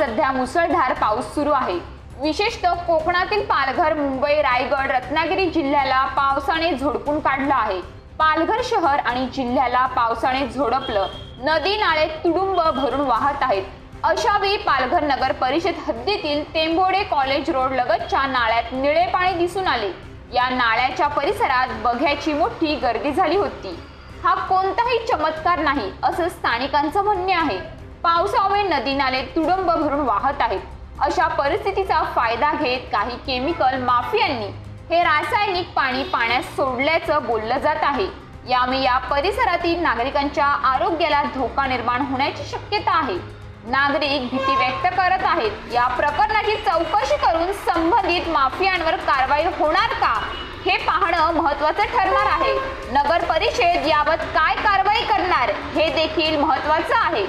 मुसळधार पाऊस सुरू आहे. विशेषतः कोकणातील पालघर मुंबई रायगड रत्नागिरी जिल्ह्याला पावसाने झोडपून काढलं आहे. पालघर शहर आणि जिल्ह्याला पावसाने झोडपलं. नदी नाळे तुडुंब भरून वाहत आहेत. अशावेळी पालघर नगर परिषद हद्दीतील तेंबोडे कॉलेज रोड लगतच्या नाळ्यात निळे पाणी दिसून आले. या नाळ्याच्या परिसरात बघ्याची मोठी गर्दी झाली होती. हा कोणताही चमत्कार नाही असं स्थानिकांचं म्हणणे आहे. पावसामुळे नदी नाले तुडंब भरून वाहत आहेत. अशा परिस्थितीचा फायदा घेत काही केमिकल माफियांनी हे रासायनिक पाणी पाण्यात सोडल्याचं बोललं जात आहे. यामुळे या परिसरातील नागरिकांच्या आरोग्याला धोका निर्माण होण्याची शक्यता आहे. नागरिक भीती व्यक्त करत आहेत. या प्रकरणाची चौकशी करून संबंधित माफियांवर कारवाई होणार का हे पाहणं महत्वाचं ठरणार आहे. नगर परिषद याबाबत काय कारवाई करणार हे देखील महत्वाचं आहे.